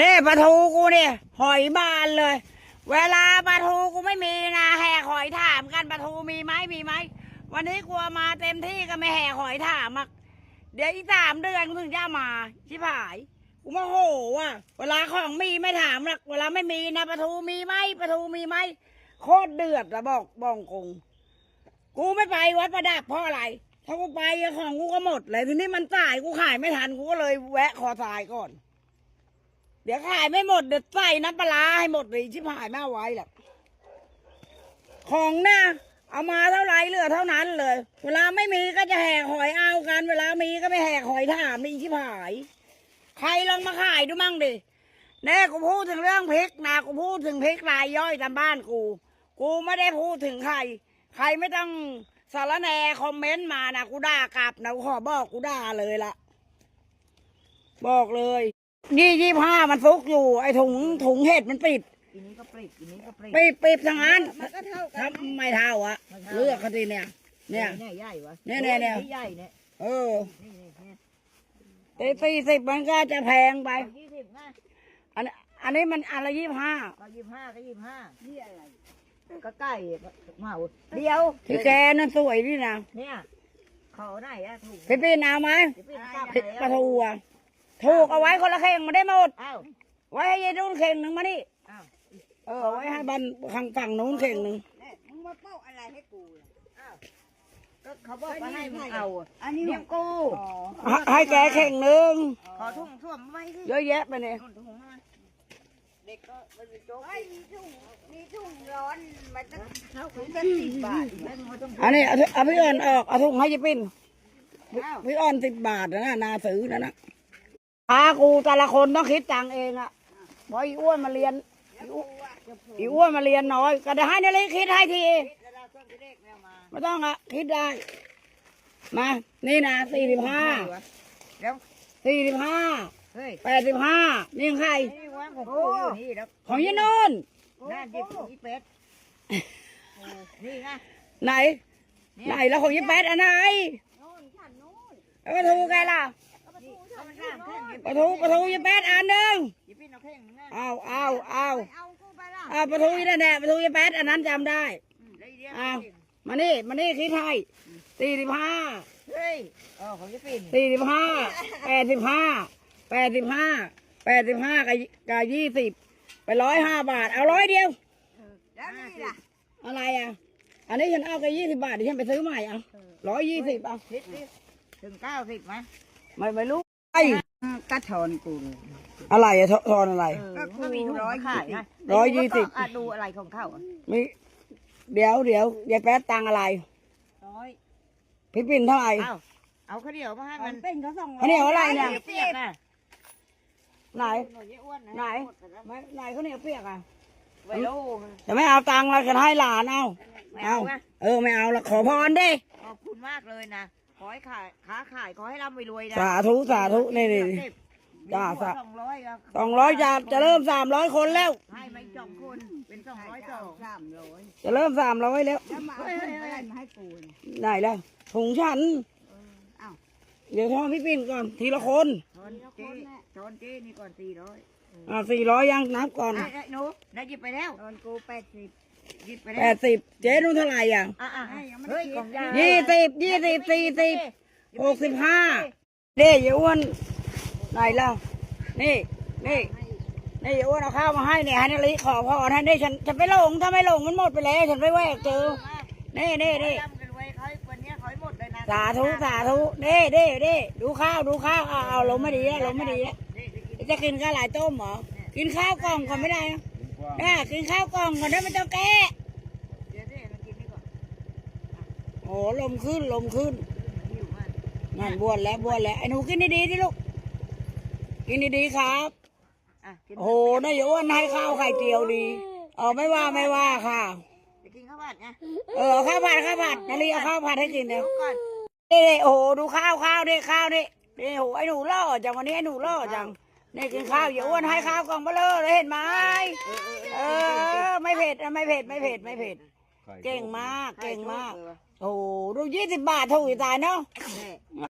นี่ปลาทูกูเนี่ยหอยบานเลย เวลาปลาทูกูไม่มีนะแหกหอยถามกันปลาทูมีไหมมีไหมวันนี้กลัวมาเต็มที่ก็ไม่แหกหอยถามอะเดี๋ยวอีกสามเดือนกูถึงจะมาชิบหายกูโมาโหว่ะ เวลาของมีไม่ถามหรอกเวลาไม่มีนะปลาทูมีไหมปลาทูมีไหมโคตรเดือดอะบอกบองกงกูไม่ไปวัดประดับเพราะอะไรถ้ากูไปของกูก็หมดเลยทีนี้มันตายกูขายไม่ทันกูก็เลยแวะคอทรายก่อน เดี๋ยวขายไม่หมดเดี๋ยวใส่น้ำปลาให้หมดเลยชิบหายไม่เอาไว้หรอกของนะเอามาเท่าไรเหลือเท่านั้นเลย เวลาไม่มีก็จะแหกหอยเอากัน เวลามีก็ไม่แหกหอยถามนี่ชิบหาย ใครลองมาขายดูมั่งดิแน่กูพูดถึงเรื่องพริกนะกูพูดถึงพริกรายย่อยตามบ้านกู กูไม่ได้พูดถึงใคร ใครไม่ต้องสารแนคอมเมนต์มานะกูด่ากลับนะกูขอบอกกูด่าเลยละบอกเลย ยี่ยี่ห้ามันฟุกอยู่ ไอ้ถุงถุงเห็ดมันปิดอีนี้ก็ปริกอีนี้ก็ปริกปิดปิดทั้งนั้นมันก็เท่ากันทำไม่เท่าอะเลือกเขาทีเนี่ย เนี่ย เนี่ยใหญ่วะเนี่ยเนี่ยเนี่ย ใหญ่เนี่ยเออนี่นี่นี่ตีสี่สิบมันก็จะแพงไปเอายี่สิบนะอันอันนี้มันอันละยี่ห้าก็ยี่สิบห้าก็ยี่สิบห้านี่อะไรก็ใกล้มาเอาเดียวที่แกนั่นสวยนี่นะเนี่ยเขาไหนอะถูกพี่ปีนเอาไหมจะเป็นกลับพริกไหนปลาอะทูอะ ถูกเอาไว้คนละเข่งมาได้หมด อ้าวไว้ให้ยายนุ่นเข่งหนึ่งมานี่ อ้าวเออ ไว้ให้บันข้างฝั่งนู้นเข่งหนึ่งมึงมาเป้าอะไรให้กูล่ะอ้าวก็เขาบอกว่าให้มึงเอาอะอันนี้เลี้ยงกูให้ให้แกเข่งหนึ่งขอทุ่งท่วมไว้สิเยอะแยะไปเนี่ย ทุ่งทุ่งมาเด็กก็ไม่ได้โจ๊กไอ้มีทุ่งมีทุ่งร้อนมันจะเท่ากับเป็นสิบบาทแม่งไม่ต้องอันนี้เอาเอาพี่อ่อนออกเอาถุงให้ยายปิ้นอ้าวพี่อ่อนสิบบาทนะนาซื้อนะนะ พากูแต่ละคนต้องคิดตังค์เองอะเพราะอีอ้วนมาเรียนอีอ้วนอีอ้วนมาเรียนน้อย ก็ได้ให้นาฬิคิดให้ทีเวลาเครื่องที่เลขแม่มาไม่ต้องอะคิดได้ มา นี่นะสี่สิบห้าแล้วสี่สิบห้าเฮ้ยแปดสิบห้านี่ของใครนี่วางของกูอยู่นี่แล้วของยี่นุ่นน่าจิบอีเป็ดนี่ไงไหนเนี่ยไหนแล้วของยี่แปดอันไหนโน่นฉันโน่นแล้วปลาทูแกล่ะนี่เอามันร่างแข้งยิบ ปลาทูปลาทูยี่แปดอันหนึ่งยิบพี่เอาแข้งนั่นเอาเอาเอาไปเอากูไปละเอาปลาทูยี่นั่นแหละปลาทูยี่แปดอันนั้นจำได้เลยเดียวอ้าวมานี่มานี่คิดให้สี่สิบห้าเฮ้ยอ๋อของยิบปิ่นสี่สิบห้าแปดสิบห้าแปดสิบห้าแปดสิบห้ากับกับยี่สิบไปร้อยห้าบาท เอาร้อยเดียวแล้วนี่ล่ะอะไรอะ อันนี้ฉันเอากับยี่สิบบาทเดี๋ยวฉันไปซื้อใหม่เอาร้อยยี่สิบเอาคิดดิถึงเก้าสิบไหมไม่ไม่รู้ ไอ้กระถอนกูเลยอะไรอะททอนอะไรเออมันก็มีถุงร้อยขายนะร้อยยี่สิบ อะดูอะไรของเขาอะมีเดี๋ยวเดี๋ยวยายแป๊ดตังอะไร ร้อยพี่ปิ่นเท่าไหร่ เอาเอาข้าวเหนียวมาให้มัมันนเป็นเขาส่งอันนี้เอาอะไรเนี่ย เปียกน่ะไหน หน่อยอ้วนนะไหนไม่ไหนเขาวเหนี่ยวเปียกอะไวโลมันจะไม่เอาตังค์เราจะให้หลานเอาไม่เอาเอา นะเออไม่เอาละขอพรดิขอบคุณมากเลยนะ ขอให้ขายค้าขายขอให้ร่ำรวยๆนะสาธุสาธุนี่นี่นี่ จ้าสา สองร้อยครับสองร้อยจะจะเริ่มสามร้อยคนแล้ว ให้มาอีกสองคนเป็นสองร้อยสองสามร้อยจะเริ่มสามร้อยแล้วแล้วมาเอาถุงอะไรมาให้กูเนี่ยไหนล่ะถุงฉันอ้าวเดี๋ยวทอนพี่ปิ่นก่อนทีละคนชอนเจ๊ชอนเจ๊นี่ก่อนสี่ร้อยอ่าสี่ร้อยยังนับก่อน ไอ้ไอ้หนูนายหยิบไปแล้ว ตอนกูแปดสิบหยิบไป แปแล้วดสิบเจ๊นู่นเท่าไหร่อะอะอะให้ยังไม่ได้เฮ้ยคิดของยายี่สิบยี่สิบสี่สิบหกสิบห้าเด้ยายอ้วนไหนล่ะนี่นี่นี่ยายอ้วนเอาข้าวมาให้เนี่ยให้นาริขอพรให้ได้ฉันฉันไปหลงถ้าไม่หลงมันหมดไปแล้วฉันไปแวกเจอนี่นี่นี่ร่ำกันไว้เขาวันนี้เขาให้หมดเลยนะสาธุสาธุเด้เด้เด้ดูข้าวดูข้าวเอาเอาลงไม่ดีแล้วลงไม่ดีแล้วนี่จะกินจะกินข้าวหลายต้มเหรอกินข้าวกล่องก่อนไม่ได้นะ แม่กินข้าวกล่องก่อนได้ไม่ต้องแก้เดี๋ยวนี่เรากินนี่ก่อนโอ้ลมขึ้นลมขึ้นหิวมากนั่นบวนแล้วบวนแล้วไอ้หนูกินดีๆดิลูกกินดีๆครับอะกินโอ้โหนายอ้วนให้ข้าวไข่เจียวดีเออไม่ว่าไม่ว่าค่ะจะกินข้าวผัดไงเออเอาข้าวผัดข้าวผัดนาลีเอาข้าวผัดให้กินเดี๋ยวดูก่อนนี่โอ้โหดูข้าวข้าวดิข้าวดินี่โอ้โหไอ้หนูล่อจังวันนี้ไอ้หนูล่อจังนี่กินข้าวอย่าอ้วนให้ข้าวกล่องเบลอเลยเห็นไหม เออเออเออ ไม่เผ็ดนะไม่เผ็ดไม่เผ็ดไม่เผ็ด เก่งมากเก่งมาก โอ้โหดูยี่สิบบาทถูกจะตายเนาะ แม่